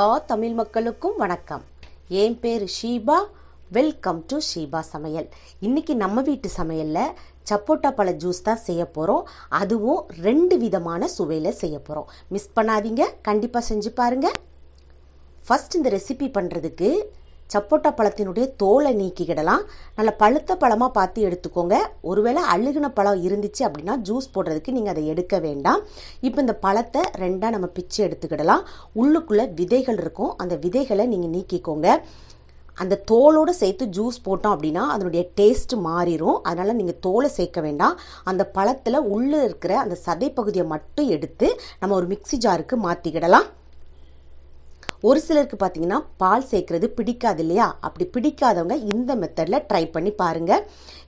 எல்லா தமிழ் மக்களுக்கும் வணக்கம். என் பேர் ஷீபா. வெல்கம் டு ஷீபா சமையல். இன்னைக்கு நம்ம வீட்டு சமையலில் சப்போட்டா பழ ஜூஸ் தான் செய்ய போகிறோம் அதுவும் ரெண்டு விதமான சுவையில் செய்ய போகிறோம் மிஸ் பண்ணாதீங்க. கண்டிப்பாக செஞ்சு பாருங்கள் ஃபஸ்ட் இந்த ரெசிபி பண்ணுறதுக்கு சப்போட்டா பழத்தினுடைய தோலை நீக்கிக்கிடலாம். நல்ல பழுத்த பழமாக பார்த்து எடுத்துக்கோங்க. ஒருவேளை அழுகின பழம் இருந்துச்சு அப்படின்னா ஜூஸ் போடுறதுக்கு நீங்கள் அதை எடுக்க வேண்டாம். இப்போ இந்த பழத்தை ரெண்டாக நம்ம பிச்சு எடுத்துக்கிடலாம். உள்ளுக்குள்ளே விதைகள் இருக்கும். அந்த விதைகளை நீங்கள் நீக்கிக்கோங்க. அந்த தோலோடு சேர்த்து ஜூஸ் போட்டோம் அப்படின்னா அதனுடைய டேஸ்ட் மாறிடும் அதனால் நீங்கள் தோலை சேர்க்க வேண்டாம். அந்த பழத்தில் உள்ளே இருக்கிற அந்த சதை பகுதியை மட்டும் எடுத்து நம்ம ஒரு மிக்சி ஜாருக்கு மாற்றிக்கிடலாம் ஒரு சிலருக்கு பார்த்தீங்கன்னா பால் சேர்க்குறது பிடிக்காது இல்லையா? அப்படி பிடிக்காதவங்க இந்த மெத்தடில் ட்ரை பண்ணி பாருங்கள்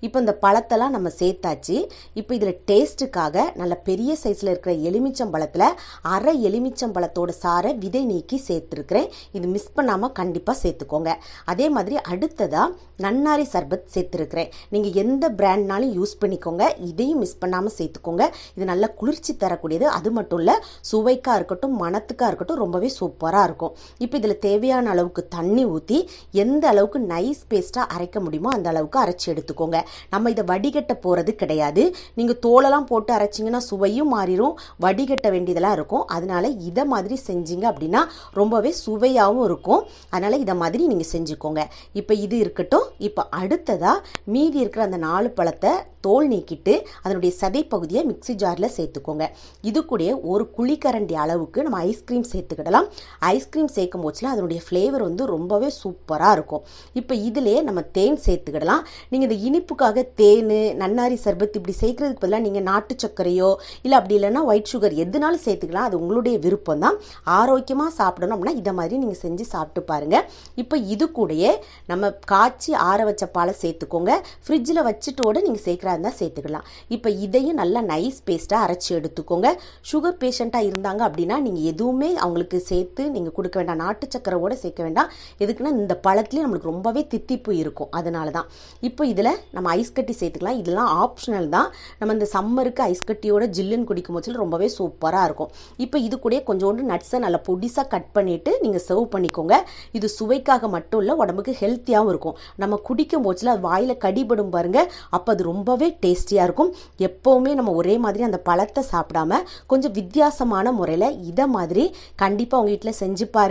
இப்போ இந்த பழத்தெல்லாம் நம்ம சேர்த்தாச்சு. இப்போ இதில் டேஸ்ட்டுக்காக நல்ல பெரிய சைஸில் இருக்கிற எலுமிச்சம் பழத்தில் அரை எலுமிச்சம் பழத்தோட சாரை விதை நீக்கி சேர்த்துருக்குறேன். இது மிஸ் பண்ணாமல் கண்டிப்பாக சேர்த்துக்கோங்க. அதே மாதிரி அடுத்ததாக நன்னாரி சர்பத் சேர்த்துருக்குறேன். நீங்கள் எந்த பிராண்ட்னாலும் யூஸ் பண்ணிக்கோங்க. இதையும் மிஸ் பண்ணாமல் சேர்த்துக்கோங்க. இது நல்ல குளிர்ச்சி தரக்கூடியது. அது மட்டும் இல்லை சுவைக்காக இருக்கட்டும் மணத்துக்காக இருக்கட்டும் ரொம்பவே சூப்பராக இருக்கும். இப்போ இதில் தேவையான அளவுக்கு தண்ணி ஊற்றி எந்த அளவுக்கு நைஸ் பேஸ்ட்டாக அரைக்க முடியுமோ அந்த அளவுக்கு அரைச்சி எடுத்துக்கோங்க. நம்ம இதை வடிகட்ட போகிறது கிடையாது. நீங்கள் தோலெல்லாம் போட்டு அரைச்சிங்கன்னா சுவையும் மாறிடும் வடிகட்ட வேண்டியதெல்லாம் இருக்கும். அதனால இதை மாதிரி செஞ்சீங்க அப்படின்னா ரொம்பவே சுவையாகவும் இருக்கும். அதனால் இதை மாதிரி நீங்கள் செஞ்சுக்கோங்க. இப்போ இது இருக்கட்டும். இப்போ அடுத்ததாக மீதி இருக்கிற அந்த நாலு பழத்தை தோல் நீக்கிட்டு அதனுடைய சதை பகுதியை மிக்சி ஜாரில் சேர்த்துக்கோங்க. இது கூட ஒரு குழிக்கரண்டி அளவுக்கு நம்ம ஐஸ்கிரீம் சேர்த்துக்கிடலாம். ஐஸ்கிரீம் சேர்க்கும் போச்சுல அதனுடைய ஃப்ளேவர் வந்து ரொம்பவே சூப்பராக இருக்கும். இப்போ இதிலே நம்ம தேன் சேர்த்துக்கிடலாம். நீங்கள் இந்த இனிப்புக்காக தேன் நன்னாரி சர்பத் இப்படி சேர்க்குறதுக்கு பதிலாக நீங்கள் நாட்டு சர்க்கரையோ இல்லை அப்படி இல்லைன்னா ஒயிட் சுகர் எதுனாலும் சேர்த்துக்கலாம். அது உங்களுடைய விருப்பம் தான் ஆரோக்கியமாக சாப்பிடணும் அப்படின்னா இதை மாதிரி நீங்கள் செஞ்சு சாப்பிட்டு பாருங்கள் இப்போ இது கூடயே நம்ம காய்ச்சி ஆற வச்ச பாலை சேர்த்துக்கோங்க. ஃப்ரிட்ஜில் வச்சுட்டோட நீங்கள் சேர்க்குறா இருந்தால் சேர்த்துக்கலாம். இப்போ இதையும் நல்லா நைஸ் பேஸ்ட்டாக அரைச்சி எடுத்துக்கோங்க. சுகர் பேஷண்ட்டாக இருந்தாங்க அப்படின்னா நீங்கள் எதுவுமே அவங்களுக்கு சேர்த்து நீங்கள் கொடுக்க வேண்டாம் நாட்டு சக்கரவோட சேர்க்க வேண்டாம். எதுக்குன்னா இந்த பழத்துலேயே நம்மளுக்கு ரொம்பவே தித்திப்பு இருக்கும். அதனால தான் இப்போ இதில் நம்ம ஐஸ் கட்டி சேர்த்துக்கலாம். இதெல்லாம் ஆப்ஷனல் தான். நம்ம இந்த சம்மருக்கு ஐஸ் கட்டியோட ஜில்லுன்னு குடிக்கும் போது ரொம்பவே சூப்பராக இருக்கும். இப்போ இது கூட கொஞ்சோண்டு நட்ஸை நல்லா பொடிசாக கட் பண்ணிவிட்டு நீங்கள் சர்வ் பண்ணிக்கோங்க. இது சுவைக்காக மட்டும் இல்லை உடம்புக்கு ஹெல்த்தியாகவும் இருக்கும். நம்ம குடிக்கும் போச்சில் அது வாயில் கடிபடும் பாருங்க. அப்போ அது ரொம்பவே டேஸ்டியாக இருக்கும். எப்போவுமே நம்ம ஒரே மாதிரி அந்த பழத்தை சாப்பிடாம கொஞ்சம் வித்தியாசமான முறையில் இதை மாதிரி கண்டிப்பாக உங்கள் வீட்டில் செஞ்சு பாருங்கள்